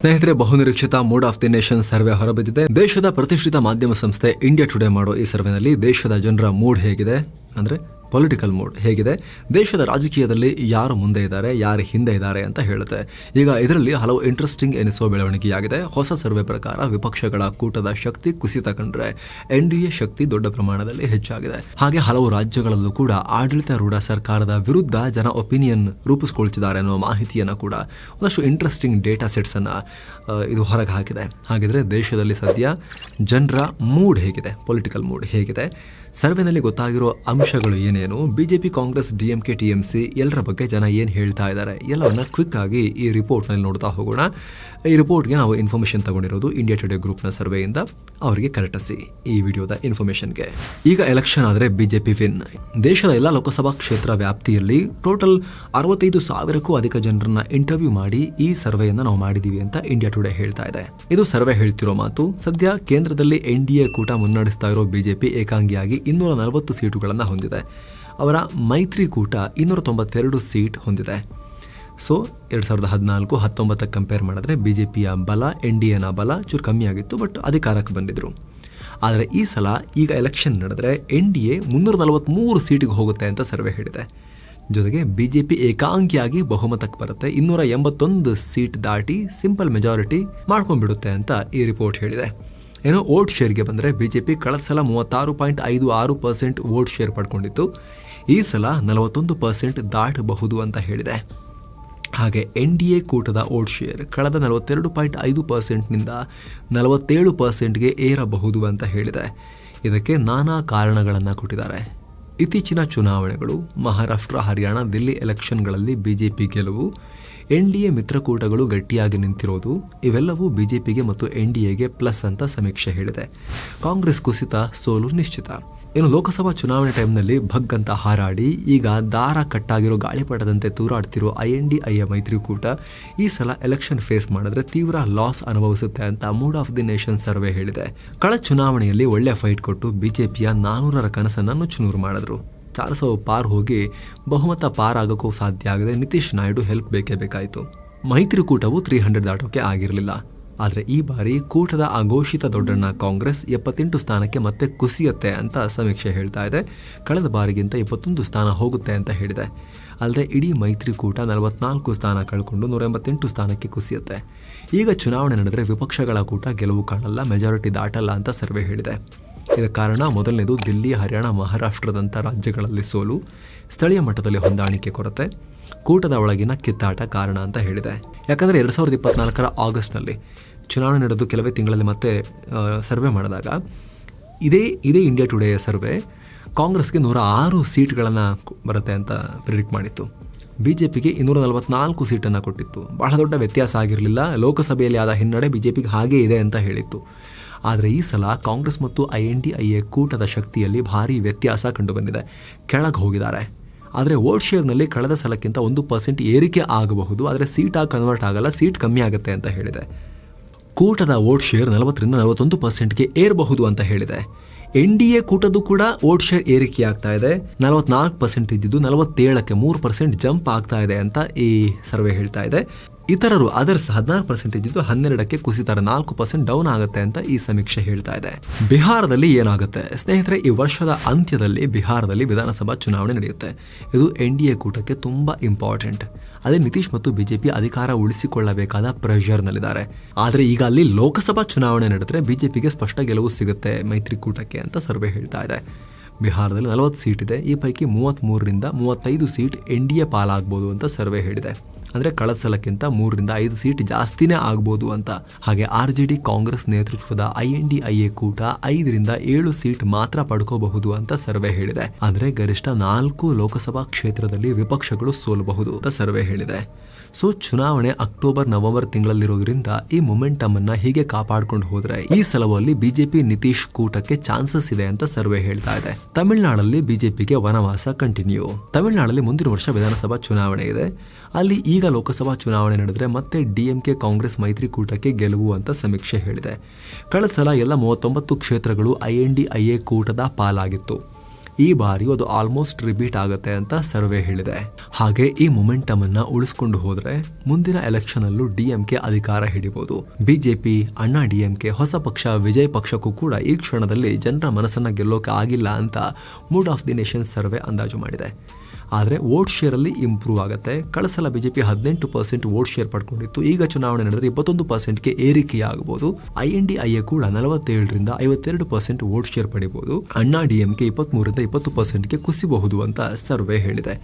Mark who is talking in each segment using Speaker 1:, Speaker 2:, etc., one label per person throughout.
Speaker 1: ಸ್ನೇಹಿತರೆ, ಬಹುನಿರೀಕ್ಷಿತ mood of the nation survey ಹೊರಬಿದ್ದಿದೆ. ದೇಶದ ಪ್ರತಿಷ್ಠಿತ ಮಾಧ್ಯಮ ಸಂಸ್ಥೆ ಇಂಡಿಯಾ ಟುಡೇ ಮಾಡೋ ಈ ಸರ್ವೆನಲ್ಲಿ ದೇಶದ ಜನರ ಮೂಡ್ ಹೇಗಿದೆ? ಅಂದ್ರೆ ಪೊಲಿಟಿಕಲ್ ಮೂಡ್ ಹೇಗಿದೆ? ದೇಶದ ರಾಜಕೀಯದಲ್ಲಿ ಯಾರು ಮುಂದೆ ಇದ್ದಾರೆ, ಯಾರು ಹಿಂದೆ ಇದ್ದಾರೆ ಅಂತ ಹೇಳುತ್ತೆ. ಈಗ ಇದರಲ್ಲಿ ಹಲವು ಇಂಟ್ರೆಸ್ಟಿಂಗ್ ಎನಿಸುವ ಬೆಳವಣಿಗೆಯಾಗಿದೆ. ಹೊಸ ಸರ್ವೆ ಪ್ರಕಾರ ವಿಪಕ್ಷಗಳ ಕೂಟದ ಶಕ್ತಿ ಕುಸಿತ ಕಂಡ್ರೆ ಎನ್ ಡಿ ಎ ಶಕ್ತಿ ದೊಡ್ಡ ಪ್ರಮಾಣದಲ್ಲಿ ಹೆಚ್ಚಾಗಿದೆ. ಹಾಗೆ ಹಲವು ರಾಜ್ಯಗಳಲ್ಲೂ ಕೂಡ ಆಡಳಿತಾರೂಢ ಸರ್ಕಾರದ ವಿರುದ್ಧ ಜನ ಒಪಿನಿಯನ್ ರೂಪಿಸ್ಕೊಳ್ತಿದ್ದಾರೆ ಅನ್ನೋ ಮಾಹಿತಿಯನ್ನು ಕೂಡ ಒಂದಷ್ಟು ಇಂಟ್ರೆಸ್ಟಿಂಗ್ ಡೇಟಾ ಸೆಟ್ಸ್ ಅನ್ನ ಇದು ಹೊರಗೆ ಹಾಕಿದೆ. ಹಾಗಿದ್ರೆ ದೇಶದಲ್ಲಿ ಸದ್ಯ ಜನರ ಮೂಡ್ ಹೇಗಿದೆ? ಪೊಲಿಟಿಕಲ್ ಮೂಡ್ ಹೇಗಿದೆ? ಸರ್ವೆನಲ್ಲಿ ಗೊತ್ತಾಗಿರೋ ಅಂಶಗಳು ಏನೇನು ಬಿಜೆಪಿ ಕಾಂಗ್ರೆಸ್ ಡಿಎಂಕೆ ಟಿಎಂಸಿ ಎಲ್ಲರ ಬಗ್ಗೆ ಜನ ಏನು ಹೇಳ್ತಾ ಇದ್ದಾರೆ ಎಲ್ಲವನ್ನ ಕ್ವಿಕ್ ಆಗಿ ಈ ರಿಪೋರ್ಟ್ನಲ್ಲಿ ನೋಡ್ತಾ ಹೋಗೋಣ. ಈ ರಿಪೋರ್ಟ್ಗೆ ನಾವು ಇನ್ಫಾರ್ಮೇಷನ್ ತಗೊಂಡಿರೋದು ಇಂಡಿಯಾ ಟುಡೇ ಗ್ರೂಪ್ನ ಸರ್ವೆಯಿಂದ. ಅವರಿಗೆ ಕರೆಕ್ಟಿಸಿ ಈ ವಿಡಿಯೋದ ಇನ್ಫಾರ್ಮೇಷನ್ಗೆ ಈಗ ಎಲೆಕ್ಷನ್ ಆದರೆ ಬಿಜೆಪಿ ವಿನ್ ದೇಶದ ಎಲ್ಲ ಲೋಕಸಭಾ ಕ್ಷೇತ್ರ ವ್ಯಾಪ್ತಿಯಲ್ಲಿ ಟೋಟಲ್ ಅರವತ್ತೈದು ಸಾವಿರಕ್ಕೂ ಅಧಿಕ ಜನರನ್ನ ಇಂಟರ್ವ್ಯೂ ಮಾಡಿ ಈ ಸರ್ವೆಯನ್ನ ನಾವು ಮಾಡಿದೀವಿ ಅಂತ ಇಂಡಿಯಾ ಟುಡೇ ಹೇಳ್ತಾ ಇದೆ. ಇದು ಸರ್ವೆ ಹೇಳ್ತಿರೋ ಮಾತು, ಸದ್ಯ ಕೇಂದ್ರದಲ್ಲಿ ಎನ್ ಡಿ ಕೂಟ ಮುನ್ನಡೆಸ್ತಾ ಇರೋ ಬಿಜೆಪಿ ಏಕಾಂಗಿಯಾಗಿ ಇನ್ನೂರ ನಲವತ್ತು ಸೀಟುಗಳನ್ನು ಹೊಂದಿದೆ. ಅವರ ಮೈತ್ರಿಕೂಟ ಇನ್ನೂರ ತೊಂಬತ್ತೆರಡು ಸೀಟ್ ಹೊಂದಿದೆ. ಸೊ ಎರಡು ಸಾವಿರದ ಹದಿನಾಲ್ಕು ಹತ್ತೊಂಬತ್ತಕ್ಕೆ ಕಂಪೇರ್ ಮಾಡಿದ್ರೆ ಬಿ ಜೆ ಪಿಯ ಬಲ ಎನ್ ಡಿ ಎನ ಬಲ ಚೂರು ಕಮ್ಮಿ ಆಗಿತ್ತು ಬಟ್ ಅಧಿಕಾರಕ್ಕೆ ಬಂದಿದ್ರು. ಆದರೆ ಈ ಸಲ ಈಗ ಎಲೆಕ್ಷನ್ ನಡೆದ್ರೆ ಎನ್ ಡಿ ಎ ಮುನ್ನೂರ ನಲವತ್ತ್ಮೂರು ಸೀಟಿಗೆ ಹೋಗುತ್ತೆ ಅಂತ ಸರ್ವೆ ಹೇಳಿದೆ. ಜೊತೆಗೆ ಬಿ ಜೆ ಪಿ ಏಕಾಂಗಿಯಾಗಿ ಬಹುಮತಕ್ಕೆ ಬರುತ್ತೆ, ಇನ್ನೂರ ಎಂಬತ್ತೊಂದು ಸೀಟ್ ದಾಟಿ ಸಿಂಪಲ್ ಮೆಜಾರಿಟಿ ಮಾಡ್ಕೊಂಡ್ಬಿಡುತ್ತೆ ಅಂತ ಈ ರಿಪೋರ್ಟ್ ಹೇಳಿದೆ. ಏನೋ ವೋಟ್ ಶೇರ್ಗೆ ಬಂದರೆ ಬಿ ಜೆ ಪಿ ಕಳೆದ ಸಲ ಮೂವತ್ತಾರು ಪಾಯಿಂಟ್ ಐದು ಆರು ಪರ್ಸೆಂಟ್ ವೋಟ್ ಶೇರ್ ಪಡ್ಕೊಂಡಿತ್ತು. ಈ ಸಲ ನಲವತ್ತೊಂದು ಪರ್ಸೆಂಟ್ ದಾಟಬಹುದು ಅಂತ ಹೇಳಿದೆ. ಹಾಗೆ ಎನ್ ಡಿ ಎ ಕೂಟದ ಓಟ್ ಶೇರ್ ಕಳೆದ ನಲವತ್ತೆರಡು ಪಾಯಿಂಟ್ ಐದು ಪರ್ಸೆಂಟ್ನಿಂದ ನಲವತ್ತೇಳು ಪರ್ಸೆಂಟ್ಗೆ ಏರಬಹುದು ಅಂತ ಹೇಳಿದೆ. ಇದಕ್ಕೆ ನಾನಾ ಕಾರಣಗಳನ್ನು ಕೊಟ್ಟಿದ್ದಾರೆ. ಇತ್ತೀಚಿನ ಚುನಾವಣೆಗಳು ಮಹಾರಾಷ್ಟ್ರ, ಹರಿಯಾಣ, ದಿಲ್ಲಿ ಎಲೆಕ್ಷನ್ಗಳಲ್ಲಿ ಬಿ ಜೆ ಪಿ ಗೆಲುವು ಎನ್ ಡಿ ಎ ಮಿತ್ರಕೂಟಗಳು ಗಟ್ಟಿಯಾಗಿ ನಿಂತಿರೋದು, ಇವೆಲ್ಲವೂ ಬಿಜೆಪಿಗೆ ಮತ್ತು ಎನ್ ಡಿ ಎಗೆ ಪ್ಲಸ್ ಅಂತ ಸಮೀಕ್ಷೆ ಹೇಳಿದೆ. ಕಾಂಗ್ರೆಸ್ ಕುಸಿತ, ಸೋಲು ನಿಶ್ಚಿತ. ಇನ್ನು ಲೋಕಸಭಾ ಚುನಾವಣೆ ಟೈಮ್ನಲ್ಲಿ ಭಗ್ ಅಂತ ಹಾರಾಡಿ, ಈಗ ದಾರ ಕಟ್ಟಾಗಿರೋ ಗಾಳಿಪಟದಂತೆ ತೂರಾಡ್ತಿರೋ I N D I A ಮೈತ್ರಿಕೂಟ, ಈ ಸಲ ಎಲೆಕ್ಷನ್ ಫೇಸ್ ಮಾಡಿದ್ರೆ ತೀವ್ರ ಲಾಸ್ ಅನುಭವಿಸುತ್ತೆ ಅಂತ mood of the nation survey ಹೇಳಿದೆ. ಕಳೆದ ಚುನಾವಣೆಯಲ್ಲಿ ಒಳ್ಳೆ ಫೈಟ್ ಕೊಟ್ಟು ಬಿಜೆಪಿಯ ನಾನೂರರ ಕನಸನ್ನು ನುಚ್ಚುನೂರು ಮಾಡಿದ್ರು. ಚಾರ್ ಸಾವಿರ ಪಾರ್ ಹೋಗಿ ಬಹುಮತ ಪಾರಾಗೋಕ್ಕೂ ಸಾಧ್ಯ ಆಗದೆ ನಿತೀಶ್ ನಾಯ್ಡು ಹೆಲ್ಪ್ ಬೇಕೇ ಬೇಕಾಯಿತು. ಮೈತ್ರಿಕೂಟವು ತ್ರೀ ಹಂಡ್ರೆಡ್ ದಾಟೋಕೆ ಆಗಿರಲಿಲ್ಲ. ಆದರೆ ಈ ಬಾರಿ ಕೂಟದ ಅಘೋಷಿತ ದೊಡ್ಡಣ್ಣ ಕಾಂಗ್ರೆಸ್ ಎಪ್ಪತ್ತೆಂಟು ಸ್ಥಾನಕ್ಕೆ ಮತ್ತೆ ಕುಸಿಯತ್ತೆ ಅಂತ ಸಮೀಕ್ಷೆ ಹೇಳ್ತಾ ಇದೆ. ಕಳೆದ ಬಾರಿಗಿಂತ ಇಪ್ಪತ್ತೊಂದು ಸ್ಥಾನ ಹೋಗುತ್ತೆ ಅಂತ ಹೇಳಿದೆ. ಅಲ್ಲದೆ ಇಡೀ ಮೈತ್ರಿಕೂಟ ನಲವತ್ನಾಲ್ಕು ಸ್ಥಾನ ಕಳ್ಕೊಂಡು ನೂರ ಎಂಬತ್ತೆಂಟು ಸ್ಥಾನಕ್ಕೆ ಕುಸಿಯುತ್ತೆ. ಈಗ ಚುನಾವಣೆ ನಡೆದರೆ ವಿಪಕ್ಷಗಳ ಕೂಟ ಗೆಲುವು ಕಾಣಲ್ಲ ಮೆಜಾರಿಟಿ ದಾಟಲ್ಲ ಅಂತ ಸರ್ವೆ ಹೇಳಿದೆ. ಇದಕ್ಕೆ ಕಾರಣ ಮೊದಲನೇದು ದಿಲ್ಲಿ, ಹರಿಯಾಣ, ಮಹಾರಾಷ್ಟ್ರದಂಥ ರಾಜ್ಯಗಳಲ್ಲಿ ಸೋಲು. ಸ್ಥಳೀಯ ಮಟ್ಟದಲ್ಲಿ ಹೊಂದಾಣಿಕೆ ಕೊರತೆ. ಕೂಟದ ಒಳಗಿನ ಕಿತ್ತಾಟ ಕಾರಣ ಅಂತ ಹೇಳಿದೆ. ಯಾಕಂದರೆ ಎರಡು ಸಾವಿರದ ಇಪ್ಪತ್ನಾಲ್ಕರ ಆಗಸ್ಟ್ನಲ್ಲಿ ಚುನಾವಣೆ ನಡೆದು ಕೆಲವೇ ತಿಂಗಳಲ್ಲಿ ಮತ್ತೆ ಸರ್ವೆ ಮಾಡಿದಾಗ ಇದೇ ಇದೇ ಇಂಡಿಯಾ ಟುಡೇ ಸರ್ವೆ ಕಾಂಗ್ರೆಸ್ಗೆ ನೂರ ಆರು ಸೀಟ್ಗಳನ್ನು ಬರುತ್ತೆ ಅಂತ ಪ್ರಿಡಿಕ್ಟ್ ಮಾಡಿತ್ತು. ಬಿ ಜೆ ಪಿಗೆ ಇನ್ನೂರ ನಲವತ್ನಾಲ್ಕು ಸೀಟನ್ನು ಕೊಟ್ಟಿತ್ತು. ಬಹಳ ದೊಡ್ಡ ವ್ಯತ್ಯಾಸ ಆಗಿರಲಿಲ್ಲ. ಲೋಕಸಭೆಯಲ್ಲಿ ಆದ ಹಿನ್ನಡೆ ಬಿ ಜೆ ಪಿಗೆ ಹಾಗೇ ಇದೆ ಅಂತ ಹೇಳಿತ್ತು. ಆದರೆ ಈ ಸಲ ಕಾಂಗ್ರೆಸ್ ಮತ್ತು I N D I A ಕೂಟದ ಶಕ್ತಿಯಲ್ಲಿ ಭಾರಿ ವ್ಯತ್ಯಾಸ ಕಂಡುಬಂದಿದೆ. ಕೆಳಗೆ ಹೋಗಿದ್ದಾರೆ. ಆದರೆ ವೋಟ್ ಶೇರ್ನಲ್ಲಿ ಕಳೆದ ಸಲಕ್ಕಿಂತ ಒಂದು ಪರ್ಸೆಂಟ್ ಏರಿಕೆ ಆಗಬಹುದು, ಆದರೆ ಸೀಟಾಗಿ ಕನ್ವರ್ಟ್ ಆಗಲ್ಲ, ಸೀಟ್ ಕಮ್ಮಿ ಆಗುತ್ತೆ ಅಂತ ಹೇಳಿದೆ. ಕೂಟದ ವೋಟ್ ಶೇರ್ ನಲವತ್ತರಿಂದ ನಲವತ್ತೊಂದು ಪರ್ಸೆಂಟ್ಗೆ ಏರಬಹುದು ಅಂತ ಹೇಳಿದೆ. ಎನ್ ಡಿ ಎ ಕೂಟದ್ದು ಕೂಡ ವೋಟ್ ಶೇರ್ ಏರಿಕೆ ಆಗ್ತಾ ಇದೆ. ನಲವತ್ನಾಲ್ಕು ಪರ್ಸೆಂಟ್ ಇದ್ದಿದ್ದು ನಲವತ್ತೇಳಕ್ಕೆ ಮೂರು ಪರ್ಸೆಂಟ್ ಜಂಪ್ ಆಗ್ತಾ ಇದೆ ಅಂತ ಈ ಸರ್ವೆ ಹೇಳ್ತಾ ಇದೆ. ಇತರರು ಅದರ್ಸ್ ಹದಿನಾರು ಪರ್ಸೆಂಟೇಜ್ ಇದ್ದು ಹನ್ನೆರಡಕ್ಕೆ ಕುಸಿತಾರೆ ನಾಲ್ಕು ಪರ್ಸೆಂಟ್ ಡೌನ್ ಆಗುತ್ತೆ ಅಂತ ಈ ಸಮೀಕ್ಷೆ ಹೇಳ್ತಾ ಇದೆ. ಬಿಹಾರದಲ್ಲಿ ಏನಾಗುತ್ತೆ? ಸ್ನೇಹಿತರೆ, ಈ ವರ್ಷದ ಅಂತ್ಯದಲ್ಲಿ ಬಿಹಾರದಲ್ಲಿ ವಿಧಾನಸಭಾ ಚುನಾವಣೆ ನಡೆಯುತ್ತೆ. ಇದು ಎನ್ ಡಿ ಎ ಕೂಟಕ್ಕೆ ತುಂಬಾ ಇಂಪಾರ್ಟೆಂಟ್ ಅದೇ ನಿತೀಶ್ ಮತ್ತು ಬಿಜೆಪಿ ಅಧಿಕಾರ ಉಳಿಸಿಕೊಳ್ಳಬೇಕಾದ ಪ್ರೆಷರ್ನಲ್ಲಿದ್ದಾರೆ ಆದರೆ ಈಗ ಅಲ್ಲಿ ಲೋಕಸಭಾ ಚುನಾವಣೆ ನಡೆದ್ರೆ ಬಿಜೆಪಿಗೆ ಸ್ಪಷ್ಟ ಗೆಲುವು ಸಿಗುತ್ತೆ ಮೈತ್ರಿಕೂಟಕ್ಕೆ ಅಂತ ಸರ್ವೆ ಹೇಳ್ತಾ ಇದೆ. ಬಿಹಾರದಲ್ಲಿ ನಲವತ್ತು ಸೀಟ್ ಇದೆ. ಈ ಪೈಕಿ ಮೂವತ್ತ್ಮೂರರಿಂದ ಮೂವತ್ತೈದು ಸೀಟ್ ಎನ್ ಡಿ ಎ ಪಾಲಾಗ್ಬೋದು ಅಂತ ಸರ್ವೆ ಹೇಳಿದೆ. ಅಂದರೆ ಕಳಸಲಕ್ಕಿಂತ ಸಲಕ್ಕಿಂತ ಮೂರರಿಂದ ಐದು ಸೀಟ್ ಜಾಸ್ತಿನೇ ಆಗ್ಬೋದು ಅಂತ. ಹಾಗೆ ಆರ್ ಜೆ ಡಿ ಕಾಂಗ್ರೆಸ್ ನೇತೃತ್ವದ I N D I A ಕೂಟ ಐದರಿಂದ ಏಳು ಸೀಟ್ ಮಾತ್ರ ಪಡ್ಕೋಬಹುದು ಅಂತ ಸರ್ವೆ ಹೇಳಿದೆ. ಅಂದರೆ ಗರಿಷ್ಠ ನಾಲ್ಕು ಲೋಕಸಭಾ ಕ್ಷೇತ್ರದಲ್ಲಿ ವಿಪಕ್ಷಗಳು ಸೋಲಬಹುದು ಅಂತ ಸರ್ವೆ ಹೇಳಿದೆ. ಸೊ ಚುನಾವಣೆ ಅಕ್ಟೋಬರ್, ನವೆಂಬರ್ ತಿಂಗಳಲ್ಲಿರೋದ್ರಿಂದ ಈ ಮೊಮೆಂಟಮ್ ಅನ್ನ ಹೀಗೆ ಕಾಪಾಡ್ಕೊಂಡು ಹೋದ್ರೆ ಈ ಸಲವಲ್ಲಿ ಬಿಜೆಪಿ ನಿತೀಶ್ ಕೂಟಕ್ಕೆ ಚಾನ್ಸಸ್ ಇದೆ ಅಂತ ಸರ್ವೆ ಹೇಳ್ತಾ ಇದೆ. ತಮಿಳುನಾಡಲ್ಲಿ ಬಿಜೆಪಿಗೆ ವನವಾಸ ಕಂಟಿನ್ಯೂ. ತಮಿಳುನಾಡಲ್ಲಿ ಮುಂದಿನ ವರ್ಷ ವಿಧಾನಸಭಾ ಚುನಾವಣೆ ಇದೆ. ಅಲ್ಲಿ ಈಗ ಲೋಕಸಭಾ ಚುನಾವಣೆ ನಡೆದ್ರೆ ಮತ್ತೆ ಡಿಎಂಕೆ ಕಾಂಗ್ರೆಸ್ ಮೈತ್ರಿಕೂಟಕ್ಕೆ ಗೆಲುವು ಅಂತ ಸಮೀಕ್ಷೆ ಹೇಳಿದೆ. ಕಳೆದ ಸಲ ಎಲ್ಲ ಮೂವತ್ತೊಂಬತ್ತು ಕ್ಷೇತ್ರಗಳು I N D I A ಕೂಟದ ಪಾಲಾಗಿತ್ತು. ಈ ಬಾರಿ ಅದು ಆಲ್ಮೋಸ್ಟ್ ರಿಪೀಟ್ ಆಗುತ್ತೆ ಅಂತ ಸರ್ವೆ ಹೇಳಿದೆ. ಹಾಗೆ ಈ ಮೊಮೆಂಟಮ್ ಅನ್ನ ಉಳಿಸ್ಕೊಂಡು ಹೋದ್ರೆ ಮುಂದಿನ ಎಲೆಕ್ಷನ್ ಅಲ್ಲೂ ಡಿಎಂಕೆ ಅಧಿಕಾರ ಹಿಡಿಬಹುದು ಬಿಜೆಪಿ ಅಣ್ಣಾ ಡಿಎಂಕೆ ಹೊಸ ಪಕ್ಷ, ವಿಜಯ್ ಪಕ್ಷಕ್ಕೂ ಕೂಡ ಈ ಕ್ಷಣದಲ್ಲಿ ಜನರ ಮನಸ್ಸನ್ನ ಗೆಲ್ಲೋಕೆ ಆಗಿಲ್ಲ ಅಂತ mood of the nation survey ಅಂದಾಜು ಮಾಡಿದೆ. ಆದರೆ ವೋಟ್ ಶೇರಲ್ಲಿ ಇಂಪ್ರೂವ್ ಆಗುತ್ತೆ. ಕಳಸಲ ಸಲ ಬಿಜೆಪಿ ಹದಿನೆಂಟು ಪರ್ಸೆಂಟ್ ವೋಟ್ ಶೇರ್ ಪಡ್ಕೊಂಡಿತ್ತು. ಈಗ ಚುನಾವಣೆ ನಡೆದರೆ ಇಪ್ಪತ್ತೊಂದು ಪರ್ಸೆಂಟ್ಗೆ ಏರಿಕೆಯಾಗಬಹುದು. I N D I A ಕೂಡ ನಲವತ್ತೇಳರಿಂದ ಐವತ್ತೆರಡು ಪರ್ಸೆಂಟ್ ವೋಟ್ ಶೇರ್ ಪಡಿಬಹುದು ಅಣ್ಣಾ ಡಿಎಂಕೆ ಇಪ್ಪತ್ಮೂರರಿಂದ ಇಪ್ಪತ್ತು ಪರ್ಸೆಂಟ್ಗೆ ಕುಸಿಬಹುದು ಅಂತ ಸರ್ವೆ ಹೇಳಿದೆ.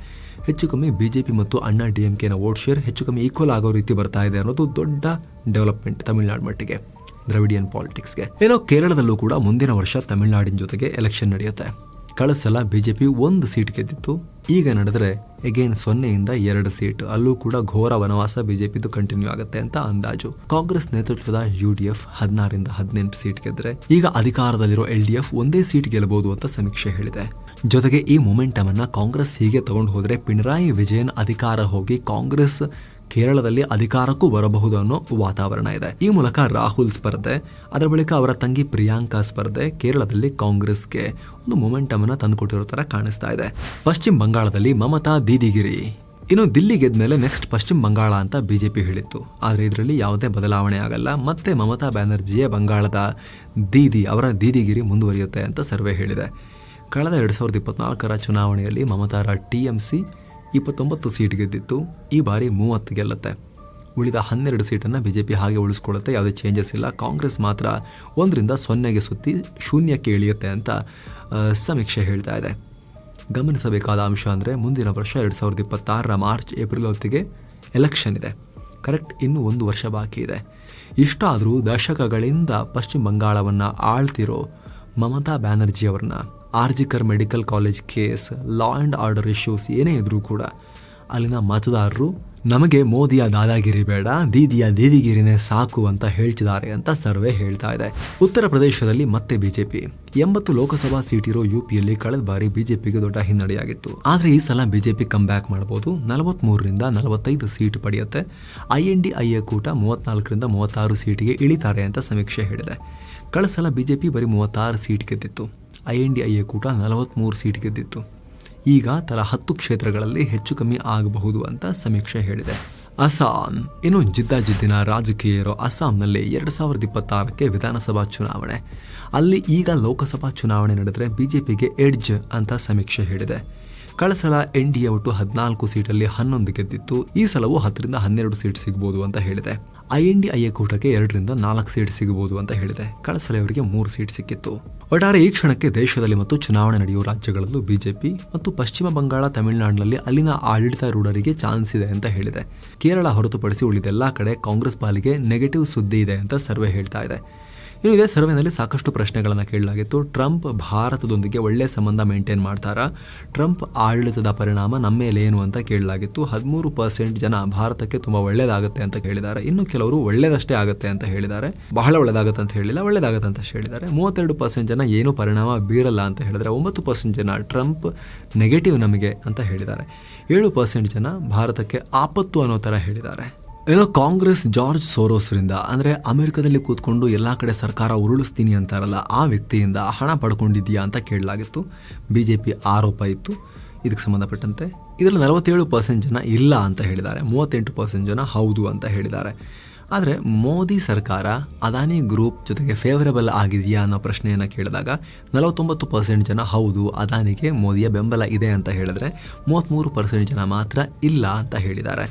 Speaker 1: ಹೆಚ್ಚು ಕಮ್ಮಿ ಬಿಜೆಪಿ ಮತ್ತು ಅಣ್ಣಾ ಡಿಎಂಕೆನ ವೋಟ್ ಶೇರ್ ಹೆಚ್ಚು ಕಮ್ಮಿ ಈಕ್ವಲ್ ಆಗೋ ರೀತಿ ಬರ್ತಾ ಇದೆ ಅನ್ನೋದು ದೊಡ್ಡ ಡೆವಲಪ್ಮೆಂಟ್ ತಮಿಳುನಾಡು ಮಟ್ಟಿಗೆ. ದ್ರವಿಡಿಯನ್ ಪಾಲಿಟಿಕ್ಸ್ಗೆ ಏನೋ ಕೇರಳದಲ್ಲೂ ಕೂಡ ಮುಂದಿನ ವರ್ಷ ತಮಿಳುನಾಡಿನ ಜೊತೆಗೆ ಎಲೆಕ್ಷನ್ ನಡೆಯುತ್ತೆ. ಕಳೆದ ಸಲ ಪಿ ಒಂದು ಸೀಟ್ ಗೆದ್ದಿತ್ತು. ಈಗ ನಡೆದರೆ ಎಗೇನ್ ಸೊನ್ನೆಯಿಂದ ಎರಡು ಸೀಟ್. ಅಲ್ಲೂ ಕೂಡ ಘೋರ ವನವಾಸ ಬಿಜೆಪಿದು ಕಂಟಿನ್ಯೂ ಆಗುತ್ತೆ ಅಂತ ಅಂದಾಜು. ಕಾಂಗ್ರೆಸ್ ನೇತೃತ್ವದ ಯು ಡಿ ಎಫ್ ಹದಿನಾರರಿಂದ ಹದಿನೆಂಟು ಸೀಟ್ ಗೆದ್ರೆ ಈಗ ಅಧಿಕಾರದಲ್ಲಿರೋ ಎಲ್ ಡಿ ಎಫ್ ಒಂದೇ ಸೀಟ್ ಗೆಲ್ಲಬಹುದು ಅಂತ ಸಮೀಕ್ಷೆ ಹೇಳಿದೆ. ಜೊತೆಗೆ ಈ ಮೊಮೆಂಟಮ್ ಅನ್ನ ಕಾಂಗ್ರೆಸ್ ಹೀಗೆ ತಗೊಂಡು ಹೋದ್ರೆ ಪಿಣರಾಯಿ ವಿಜಯನ್ ಅಧಿಕಾರ ಹೋಗಿ ಕಾಂಗ್ರೆಸ್ ಕೇರಳದಲ್ಲಿ ಅಧಿಕಾರಕ್ಕೂ ಬರಬಹುದು ಅನ್ನೋ ವಾತಾವರಣ ಇದೆ. ಈ ಮೂಲಕ ರಾಹುಲ್ ಸ್ಪರ್ಧೆ, ಅದರ ಬಳಿಕ ಅವರ ತಂಗಿ ಪ್ರಿಯಾಂಕಾ ಸ್ಪರ್ಧೆ ಕೇರಳದಲ್ಲಿ ಕಾಂಗ್ರೆಸ್ಗೆ ಒಂದು ಮೊಮೆಂಟಮ್ ಅನ್ನ ತಂದುಕೊಟ್ಟಿರೋ ತರ ಕಾಣಿಸ್ತಾ ಇದೆ. ಪಶ್ಚಿಮ ಬಂಗಾಳದಲ್ಲಿ ಮಮತಾ ದೀದಿಗಿರಿ. ಇನ್ನು ದಿಲ್ಲಿ ಗೆದ್ಮೇಲೆ ನೆಕ್ಸ್ಟ್ ಪಶ್ಚಿಮ ಬಂಗಾಳ ಅಂತ ಬಿಜೆಪಿ ಹೇಳಿತ್ತು. ಆದರೆ ಇದರಲ್ಲಿ ಯಾವುದೇ ಬದಲಾವಣೆ ಆಗಲ್ಲ. ಮತ್ತೆ ಮಮತಾ ಬ್ಯಾನರ್ಜಿಯೇ ಬಂಗಾಳದ ದೀದಿ, ಅವರ ದೀದಿಗಿರಿ ಮುಂದುವರಿಯುತ್ತೆ ಅಂತ ಸರ್ವೆ ಹೇಳಿದೆ. ಕಳೆದ ಎರಡು ಸಾವಿರದ ಇಪ್ಪತ್ನಾಲ್ಕರ ಚುನಾವಣೆಯಲ್ಲಿ ಮಮತಾರ ಟಿ ಎಂ ಇಪ್ಪತ್ತೊಂಬತ್ತು ಸೀಟ್ ಗೆದ್ದಿತ್ತು ಈ ಬಾರಿ ಮೂವತ್ತು ಗೆಲ್ಲುತ್ತೆ. ಉಳಿದ ಹನ್ನೆರಡು ಸೀಟನ್ನು ಬಿ ಜೆ ಪಿ ಹಾಗೆ ಉಳಿಸ್ಕೊಳ್ಳುತ್ತೆ. ಯಾವುದೇ ಚೇಂಜಸ್ ಇಲ್ಲ. ಕಾಂಗ್ರೆಸ್ ಮಾತ್ರ ಒಂದರಿಂದ ಸೊನ್ನೆಗೆ ಸುತ್ತಿ ಶೂನ್ಯಕ್ಕೆ ಇಳಿಯುತ್ತೆ ಅಂತ ಸಮೀಕ್ಷೆ ಹೇಳ್ತಾ ಇದೆ. ಗಮನಿಸಬೇಕಾದ ಅಂಶ ಅಂದರೆ ಮುಂದಿನ ವರ್ಷ ಎರಡು ಸಾವಿರದ ಇಪ್ಪತ್ತಾರರ ಮಾರ್ಚ್, ಏಪ್ರಿಲ್ ಹೊತ್ತಿಗೆ ಎಲೆಕ್ಷನ್ ಇದೆ. ಕರೆಕ್ಟ್ ಇನ್ನೂ ಒಂದು ವರ್ಷ ಬಾಕಿ ಇದೆ. ಇಷ್ಟಾದರೂ ದಶಕಗಳಿಂದ ಪಶ್ಚಿಮ ಬಂಗಾಳವನ್ನು ಆಳ್ತಿರೋ Mamata ji R G Kar medical college case law and order issues ಏನೇ ಇದ್ರೂ ಕೂಡ ಅಲ್ಲಿನ ಮತದಾರರು ನಮಗೆ ಮೋದಿಯ ದಾದಾಗಿರಿ ಬೇಡ, ದೀದಿಯ ದೀದಿಗಿರಿನೇ ಸಾಕು ಅಂತ ಹೇಳ್ತಿದ್ದಾರೆ ಅಂತ ಸರ್ವೆ ಹೇಳ್ತಾ ಇದೆ. ಉತ್ತರ ಪ್ರದೇಶದಲ್ಲಿ ಮತ್ತೆ ಬಿಜೆಪಿ. ಎಂಬತ್ತು ಲೋಕಸಭಾ ಸೀಟ್ ಇರೋ ಯುಪಿಯಲ್ಲಿ ಕಳೆದ ಬಾರಿ ಬಿಜೆಪಿಗೆ ದೊಡ್ಡ ಹಿನ್ನಡೆಯಾಗಿತ್ತು. ಆದರೆ ಈ ಸಲ ಬಿಜೆಪಿ ಕಮ್ ಬ್ಯಾಕ್ ಮಾಡಬಹುದು ನಲವತ್ಮೂರರಿಂದ ನಲವತ್ತೈದು seat ಪಡೆಯುತ್ತೆ. I N D I A ಕೂಟ ಮೂವತ್ನಾಲ್ಕರಿಂದ ಮೂವತ್ತಾರು ಸೀಟಿಗೆ ಇಳಿತಾರೆ ಅಂತ ಸಮೀಕ್ಷೆ ಹೇಳಿದೆ. ಕಳೆದ ಸಲ ಬಿಜೆಪಿ ಬರೀ ಮೂವತ್ತಾರು seat ಗೆದ್ದಿತ್ತು. I N D I A ಕೂಟ ನಲವತ್ತ್ಮೂರು ಸೀಟ್ ಗೆದ್ದಿತ್ತು. ಈಗ ತಲಾ ಹತ್ತು ಕ್ಷೇತ್ರಗಳಲ್ಲಿ ಹೆಚ್ಚು ಕಮ್ಮಿ ಆಗಬಹುದು ಅಂತ ಸಮೀಕ್ಷೆ ಹೇಳಿದೆ. ಅಸ್ಸಾಂ. ಇನ್ನು ಜಿದ್ದಾಜಿದ್ದಿನ ರಾಜಕೀಯರು ಅಸ್ಸಾಂನಲ್ಲಿ ಎರಡು ಸಾವಿರದ ಇಪ್ಪತ್ತಾರಕ್ಕೆ ವಿಧಾನಸಭಾ ಚುನಾವಣೆ. ಅಲ್ಲಿ ಈಗ ಲೋಕಸಭಾ ಚುನಾವಣೆ ನಡೆದರೆ ಬಿಜೆಪಿಗೆ ಎಡ್ಜ್ ಅಂತ ಸಮೀಕ್ಷೆ ಹೇಳಿದೆ. ಕಳೆದ ಸಲ ಎನ್ ಡಿ ಎ ಒಟ್ಟು ಹದಿನಾಲ್ಕು ಸೀಟಲ್ಲಿ ಹನ್ನೊಂದು ಗೆದ್ದಿತ್ತು. ಈ ಸಲವು ಹತ್ತರಿಂದ ಹನ್ನೆರಡು ಸೀಟ್ ಸಿಗಬಹುದು ಅಂತ ಹೇಳಿದೆ. I N D I A ಕೂಟಕ್ಕೆ ಎರಡರಿಂದ ನಾಲ್ಕು ಸೀಟ್ ಸಿಗಬಹುದು ಅಂತ ಹೇಳಿದೆ. ಕಳೆದ ಮೂರು ಸೀಟ್ ಸಿಕ್ಕಿತ್ತು. ಒಟ್ಟಾರೆ ಈ ಕ್ಷಣಕ್ಕೆ ದೇಶದಲ್ಲಿ ಮತ್ತು ಚುನಾವಣೆ ನಡೆಯುವ ರಾಜ್ಯಗಳಲ್ಲೂ ಬಿಜೆಪಿ ಮತ್ತು ಪಶ್ಚಿಮ ಬಂಗಾಳ ತಮಿಳುನಾಡಿನಲ್ಲಿ ಅಲ್ಲಿನ ಆಡಳಿತಾರೂಢರಿಗೆ ಚಾನ್ಸ್ ಇದೆ ಅಂತ ಹೇಳಿದೆ. ಕೇರಳ ಹೊರತುಪಡಿಸಿ ಉಳಿದೆಲ್ಲಾ ಕಡೆ ಕಾಂಗ್ರೆಸ್ ಪಾಲಿಗೆ ನೆಗೆಟಿವ್ ಸುದ್ದಿ ಇದೆ ಅಂತ ಸರ್ವೆ ಹೇಳ್ತಾ ಇದೆ. ಇನ್ನು ಇದೇ ಸರ್ವೆನಲ್ಲಿ ಸಾಕಷ್ಟು ಪ್ರಶ್ನೆಗಳನ್ನು ಕೇಳಲಾಗಿತ್ತು. ಟ್ರಂಪ್ ಭಾರತದೊಂದಿಗೆ ಒಳ್ಳೆಯ ಸಂಬಂಧ ಮೇಂಟೈನ್ ಮಾಡ್ತಾರಾ? ಟ್ರಂಪ್ ಆಡಳಿತದ ಪರಿಣಾಮ ನಮ್ಮ ಮೇಲೆ ಏನು ಅಂತ ಕೇಳಲಾಗಿತ್ತು. ಹದಿಮೂರು ಪರ್ಸೆಂಟ್ ಜನ ಭಾರತಕ್ಕೆ ತುಂಬ ಒಳ್ಳೆಯದಾಗುತ್ತೆ ಅಂತ ಕೇಳಿದ್ದಾರೆ ಇನ್ನು ಕೆಲವರು ಒಳ್ಳೆಯದಷ್ಟೇ ಆಗುತ್ತೆ ಅಂತ ಹೇಳಿದ್ದಾರೆ. ಬಹಳ ಒಳ್ಳೆಯದಾಗುತ್ತೆ ಅಂತ ಹೇಳಿಲ್ಲ ಒಳ್ಳೆಯದಾಗುತ್ತೆ ಅಂತ ಹೇಳಿದ್ದಾರೆ. ಮೂವತ್ತೆರಡು ಪರ್ಸೆಂಟ್ ಜನ ಏನು ಪರಿಣಾಮ ಬೀರಲ್ಲ ಅಂತ ಹೇಳಿದರೆ ಒಂಬತ್ತು ಪರ್ಸೆಂಟ್ ಜನ ಟ್ರಂಪ್ ನೆಗೆಟಿವ್ ನಮಗೆ ಅಂತ ಹೇಳಿದ್ದಾರೆ. ಏಳು ಪರ್ಸೆಂಟ್ ಜನ ಭಾರತಕ್ಕೆ ಆಪತ್ತು ಅನ್ನೋ ಥರ ಹೇಳಿದ್ದಾರೆ. ಏನೋ ಕಾಂಗ್ರೆಸ್ ಜಾರ್ಜ್ ಸೋರೋಸ್ರಿಂದ, ಅಂದರೆ ಅಮೆರಿಕದಲ್ಲಿ ಕೂತ್ಕೊಂಡು ಎಲ್ಲ ಕಡೆ ಸರ್ಕಾರ ಉರುಳಿಸ್ತೀನಿ ಅಂತಾರಲ್ಲ, ಆ ವ್ಯಕ್ತಿಯಿಂದ ಹಣ ಪಡ್ಕೊಂಡಿದ್ಯಾ ಅಂತ ಕೇಳಲಾಗಿತ್ತು. ಬಿ ಜೆ ಪಿ ಆರೋಪ ಇತ್ತು. ಇದಕ್ಕೆ ಸಂಬಂಧಪಟ್ಟಂತೆ ಇದರಲ್ಲಿ ನಲವತ್ತೇಳು ಪರ್ಸೆಂಟ್ ಜನ ಇಲ್ಲ ಅಂತ ಹೇಳಿದ್ದಾರೆ. ಮೂವತ್ತೆಂಟು ಪರ್ಸೆಂಟ್ ಜನ ಹೌದು ಅಂತ ಹೇಳಿದ್ದಾರೆ. ಆದರೆ ಮೋದಿ ಸರ್ಕಾರ ಅದಾನಿ ಗ್ರೂಪ್ ಜೊತೆಗೆ ಫೇವರಬಲ್ ಆಗಿದೆಯಾ ಅನ್ನೋ ಪ್ರಶ್ನೆಯನ್ನು ಕೇಳಿದಾಗ ನಲವತ್ತೊಂಬತ್ತು ಪರ್ಸೆಂಟ್ ಜನ ಹೌದು, ಅದಾನಿಗೆ ಮೋದಿಯ ಬೆಂಬಲ ಇದೆ ಅಂತ ಹೇಳಿದ್ರೆ ಮೂವತ್ತ್ಮೂರು ಪರ್ಸೆಂಟ್ ಜನ ಮಾತ್ರ ಇಲ್ಲ ಅಂತ ಹೇಳಿದ್ದಾರೆ.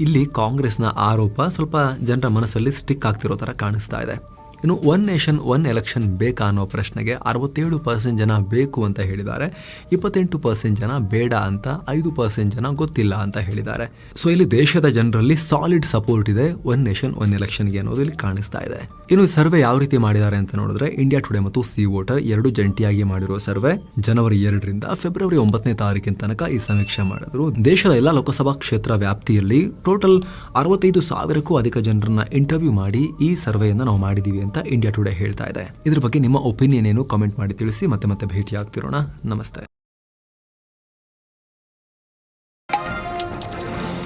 Speaker 1: ಇಲ್ಲಿ ಕಾಂಗ್ರೆಸ್ನ ಆರೋಪ ಸ್ವಲ್ಪ ಜನರ ಮನಸ್ಸಲ್ಲಿ ಸ್ಟಿಕ್ ಆಗ್ತಿರೋ ಥರ ಕಾಣಿಸ್ತಾ ಇದೆ. ಇನ್ನು ಒನ್ ನೇಷನ್, ಒನ್ ಎಲೆಕ್ಷನ್ ಬೇಕಾ ಅನ್ನೋ ಪ್ರಶ್ನೆಗೆ ಅರವತ್ತೇಳು ಪರ್ಸೆಂಟ್ ಜನ ಬೇಕು ಅಂತ ಹೇಳಿದ್ದಾರೆ. ಇಪ್ಪತ್ತೆಂಟು ಪರ್ಸೆಂಟ್ ಜನ ಬೇಡ ಅಂತ, ಐದು ಪರ್ಸೆಂಟ್ ಜನ ಗೊತ್ತಿಲ್ಲ ಅಂತ ಹೇಳಿದ್ದಾರೆ. ಸೊ ಇಲ್ಲಿ ದೇಶದ ಜನರಲ್ಲಿ ಸಾಲಿಡ್ ಸಪೋರ್ಟ್ ಇದೆ ಒನ್ ನೇಷನ್, ಒನ್ ಎಲೆಕ್ಷನ್ಗೆ ಅನ್ನೋದು ಇಲ್ಲಿ ಕಾಣಿಸ್ತಾ ಇದೆ. ಇನ್ನು ಸರ್ವೆ ಯಾವ ರೀತಿ ಮಾಡಿದ್ದಾರೆ ಅಂತ ನೋಡಿದ್ರೆ ಇಂಡಿಯಾ ಟುಡೇ ಮತ್ತು ಸಿ ವೋಟರ್ ಎರಡು ಜಂಟಿಯಾಗಿ ಮಾಡಿರುವ ಸರ್ವೆ ಜನವರಿ ಎರಡರಿಂದ ಫೆಬ್ರವರಿ ಒಂಬತ್ತನೇ ತಾರೀಕಿನ ತನಕ ಈ ಸಮೀಕ್ಷೆ ಮಾಡಿದ್ರು. ದೇಶದ ಎಲ್ಲ ಲೋಕಸಭಾ ಕ್ಷೇತ್ರ ವ್ಯಾಪ್ತಿಯಲ್ಲಿ ಟೋಟಲ್ ಅರವತ್ತೈದು ಸಾವಿರಕ್ಕೂ ಅಧಿಕ ಜನರನ್ನ ಇಂಟರ್ವ್ಯೂ ಮಾಡಿ ಈ ಸರ್ವೆಯನ್ನ ನಾವು ಮಾಡಿದೀವಿ ಅಂತ ಇಂಡಿಯಾ ಟುಡೇ ಹೇಳ್ತಾ ಇದೆ. ಇದ್ರ ಬಗ್ಗೆ ನಿಮ್ಮ ಒಪಿನಿಯನ್ ಏನು ಕಾಮೆಂಟ್ ಮಾಡಿ ತಿಳಿಸಿ, ಮತ್ತೆ ಮತ್ತೆ ಭೇಟಿ ಆಗ್ತಿರೋಣ ನಮಸ್ತೆ.